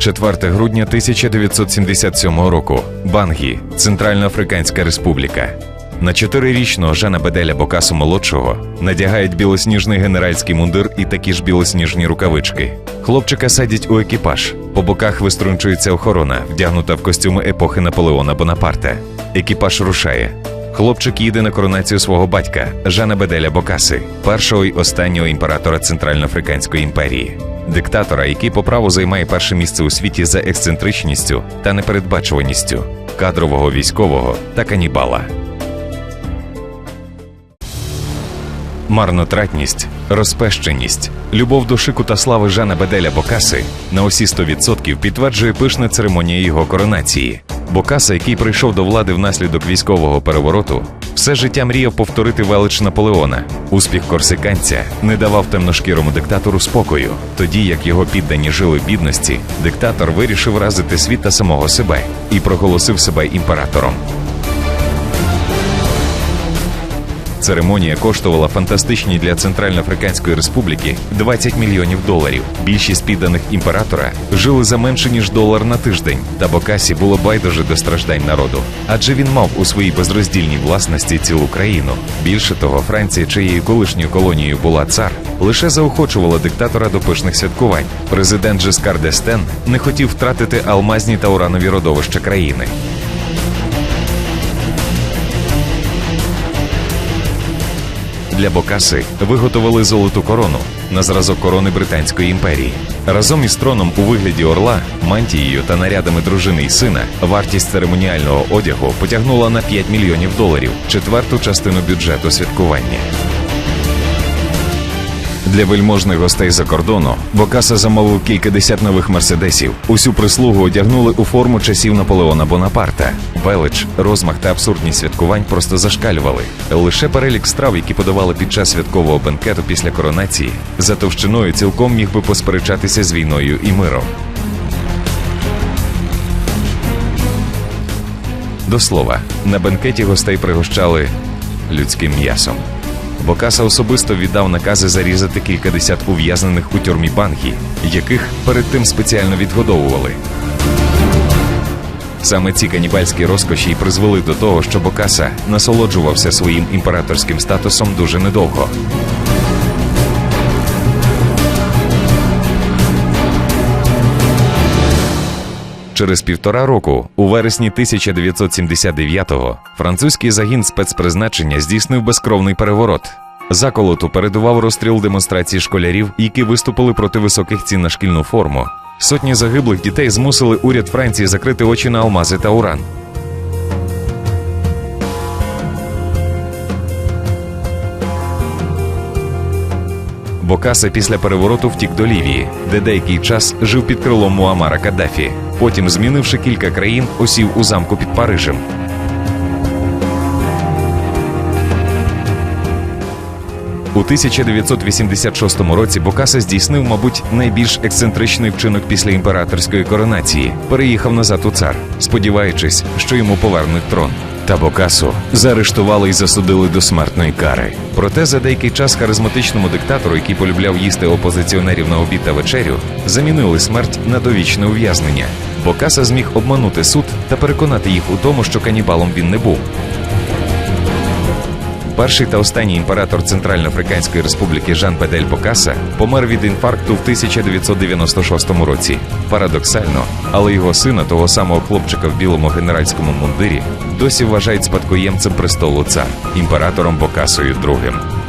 4 грудня 1977 року. Бангі, Центральноафриканська Республіка. На чотирирічного Жана Беделя Бокасу молодшого надягають білосніжний генеральський мундир і такі ж білосніжні рукавички. Хлопчика садять у екіпаж. По боках виструнчується охорона, вдягнута в костюми епохи Наполеона Бонапарта. Екіпаж рушає. Хлопчик їде на коронацію свого батька Жана Беделя Бокаси, першого й останнього імператора Центральноафриканської імперії, диктатора, який по праву займає перше місце у світі за ексцентричністю та непередбачуваністю, кадрового військового та канібала. Марнотратність, розпещеність, любов до шику та слави Жана Беделя Бокаси на усі 100% підтверджує пишна церемонія його коронації. Бокаса, який прийшов до влади внаслідок військового перевороту, все життя мріяв повторити велич Наполеона. Успіх корсиканця не давав темношкірому диктатору спокою. Тоді як його піддані жили в бідності, диктатор вирішив разити світ та самого себе і проголосив себе імператором. Церемонія коштувала фантастичні для Центральноафриканської республіки 20 мільйонів доларів. Більшість підданих імператора жили за менше ніж долар на тиждень, та Бокасі було байдуже до страждань народу, адже він мав у своїй безроздільній власності цілу країну. Більше того, Франція, чиєю колишньою колонією була цар, лише заохочувала диктатора до пишних святкувань. Президент Жескар Дестен не хотів втратити алмазні та уранові родовища країни. Для Бокаси виготовили золоту корону на зразок корони Британської імперії. Разом із троном у вигляді орла, мантією та нарядами дружини й сина вартість церемоніального одягу потягнула на 5 мільйонів доларів, четверту частину бюджету святкування. Для вельможних гостей за кордону Бокаса замовив кількадесят нових мерседесів. Усю прислугу одягнули у форму часів Наполеона Бонапарта. Велич, розмах та абсурдність святкувань просто зашкалювали. Лише перелік страв, які подавали під час святкового бенкету після коронації, за товщиною цілком міг би посперечатися з війною і миром. До слова, на бенкеті гостей пригощали людським м'ясом. Бокаса особисто віддав накази зарізати кілька десятків ув'язнених у тюрмі Бангі, яких перед тим спеціально відгодовували. Саме ці канібальські розкоші й призвели до того, що Бокаса насолоджувався своїм імператорським статусом дуже недовго. Через півтора року, у вересні 1979-го, французький загін спецпризначення здійснив безкровний переворот. Заколоту передував розстріл демонстрації школярів, які виступили проти високих цін на шкільну форму. Сотні загиблих дітей змусили уряд Франції закрити очі на алмази та уран. Бокаса після перевороту втік до Лівії, де деякий час жив під крилом Муамара Каддафі. Потім, змінивши кілька країн, осів у замку під Парижем. У 1986 році Бокаса здійснив, мабуть, найбільш ексцентричний вчинок після імператорської коронації. Переїхав назад у цар, сподіваючись, що йому повернуть трон. Та Бокасу заарештували і засудили до смертної кари. Проте за деякий час харизматичному диктатору, який полюбляв їсти опозиціонерів на обід та вечерю, замінили смерть на довічне ув'язнення. Бокаса зміг обманути суд та переконати їх у тому, що канібалом він не був. Перший та останній імператор Центральноафриканської республіки Жан Бедель Бокаса помер від інфаркту в 1996 році. Парадоксально, але його сина, того самого хлопчика в білому генеральському мундирі, досі вважають спадкоємцем престолу цар імператором Бокасою II.